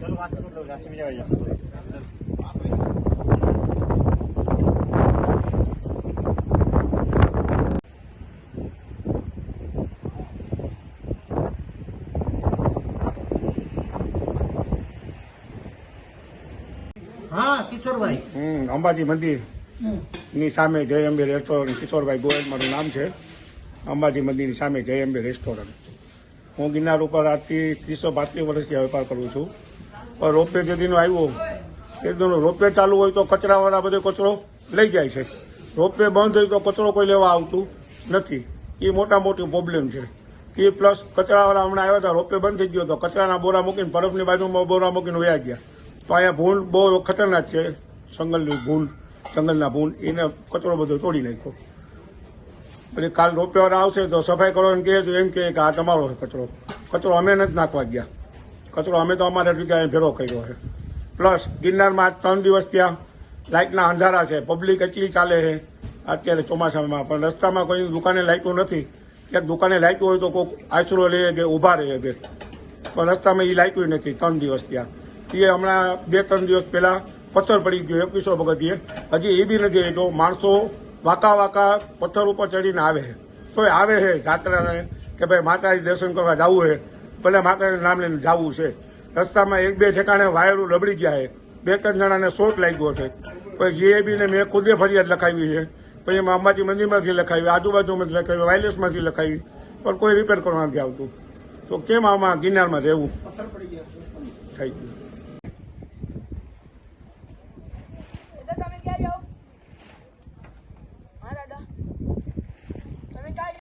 ચાલો વાંચો તો રાશિ બીજા વાઈ જશે હા કિશોરભાઈ. હમ અંબાજી મંદિર. ની સામે જય અંબે રેસ્ટોરન્ટ કિશોરભાઈ ગોયલ મારું નામ છે. અંબાજી મંદિરની સામે જય અંબે રેસ્ટોરન્ટ હું ગિરનાર ઉપર આજથી ત્રીસો પાંત્રીસ વર્ષથી વેપાર કરું છું. પણ રોપવે જે દિનો આવ્યો એ દિનો રોપવે ચાલુ હોય તો કચરાવાળા બધો કચરો લઈ જાય છે. રોપવે બંધ હોય તો કચરો કોઈ લેવા આવતું નથી. એ મોટા મોટી પ્રોબ્લેમ છે. એ પ્લસ કચરાવાળા હમણાં આવ્યા હતા, રોપવે બંધ થઈ ગયો તો કચરાના બોરા મૂકીને બરફની બાજુમાં બોરા મૂકીને વયા ગયા. તો અહીંયા ભૂલ બહુ ખતરનાક છે, જંગલની ભૂલ, જંગલના ભૂલ. એને કચરો બધો તોડી નાખ્યો. પછી કાલ રોપેવાળા આવશે તો સફાઈ કરવાનું કહે તો એમ કહે કે આ તમારો કચરો. કચરો અમે નથી નાખવા ગયા. કચરો અમે તો અમારા અહીં ભેરો કર્યો છે. પ્લસ ગિરનારમાં ત્રણ દિવસ ત્યાં લાઇટના અંધારા છે. પબ્લિક એટલી ચાલે છે. અત્યારે ચોમાસામાં પણ રસ્તામાં કોઈ દુકાને લાઇટો નથી. ક્યાંક દુકાને લાઇટો હોય તો કોઈક આશરો લે કે ઊભા રહે કે પણ રસ્તામાં એ લાઇટો નથી. ત્રણ દિવસ ત્યાં. એ હમણાં બે ત્રણ દિવસ પહેલા પથ્થર પડી ગયો, એકવીસો પગથિયે હજી એ બી નથી એટલો માણસો વાંકા વાંકા પથ્થર ઉપર ચડીને આવે છે. તોય આવે છે જાત્રાને કે ભાઈ માતાજી દર્શન કરવા જવું છે. ભલે માતાજી નામ લઈને જવું છે. રસ્તામાં એક બે ઠેકાણે વાયરો લબડી ગયા છે. બે ત્રણ જણાને શોટ લાગ્યો છે. પછી જીએબીને મેં ખુદે ફરિયાદ લખાવી છે. પછી અંબાજી મંદિરમાંથી લખાવી, આજુબાજુમાંથી લખાવી વાયરલેસમાંથી લખાવી. પણ કોઈ રિપેર કરવા નથી આવતું. તો કેમ આમાં ગિરનારમાં રહેવું? થઈ ગયું.